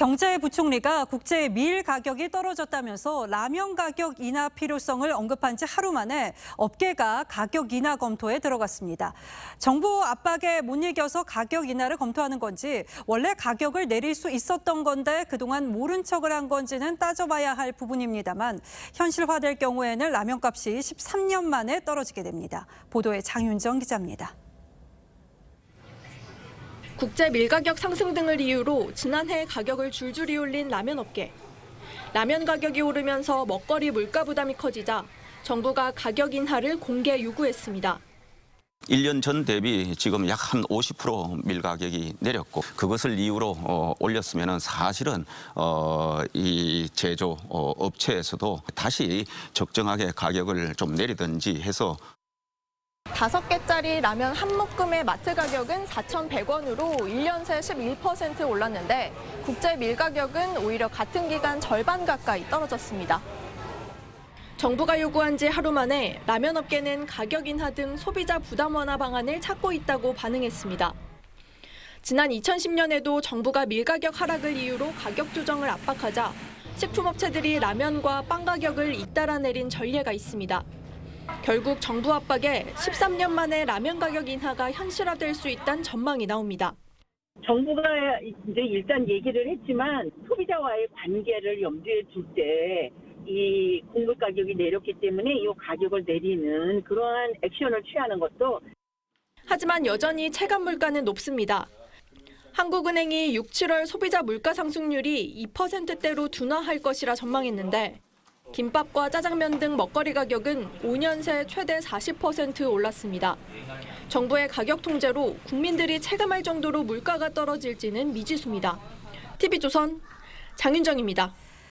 경제부총리가 국제 밀 가격이 떨어졌다면서 라면 가격 인하 필요성을 언급한 지 하루 만에 업계가 가격 인하 검토에 들어갔습니다. 정부 압박에 못 이겨서 가격 인하를 검토하는 건지 원래 가격을 내릴 수 있었던 건데 그동안 모른 척을 한 건지는 따져봐야 할 부분입니다만 현실화될 경우에는 라면 값이 13년 만에 떨어지게 됩니다. 보도에 장윤정 기자입니다. 국제 밀가격 상승 등을 이유로 지난해 가격을 줄줄이 올린 라면 업계. 라면 가격이 오르면서 먹거리 물가 부담이 커지자 정부가 가격 인하를 공개 요구했습니다. 1년 전 대비 지금 약 한 50% 밀가격이 내렸고 그것을 이유로 어, 올렸으면 사실은 어, 이 제조 어, 업체에서도 다시 적정하게 가격을 좀 내리든지 해서 다섯 개짜리 라면 한 묶음의 마트 가격은 4,100원으로 1년 새 11% 올랐는데 국제 밀 가격은 오히려 같은 기간 절반 가까이 떨어졌습니다. 정부가 요구한 지 하루 만에 라면 업계는 가격 인하 등 소비자 부담 완화 방안을 찾고 있다고 반응했습니다. 지난 2010년에도 정부가 밀가격 하락을 이유로 가격 조정을 압박하자 식품업체들이 라면과 빵 가격을 잇따라 내린 전례가 있습니다. 결국 정부 압박에 13년 만에 라면 가격 인하가 현실화될 수 있다는 전망이 나옵니다. 정부가 이제 일단 얘기를 했지만 소비자와의 관계를 염두에 둘 때이 곡물 가격이 내렸기 때문에 이 가격을 내리는 그러한 액션을 취하는 것도 하지만 여전히 체감 물가는 높습니다. 한국은행이 6, 7월 소비자 물가 상승률이 2%대로 둔화할 것이라 전망했는데 김밥과 짜장면 등 먹거리 가격은 5년 새 최대 40% 올랐습니다. 정부의 가격 통제로 국민들이 체감할 정도로 물가가 떨어질지는 미지수입니다. TV조선 장윤정입니다.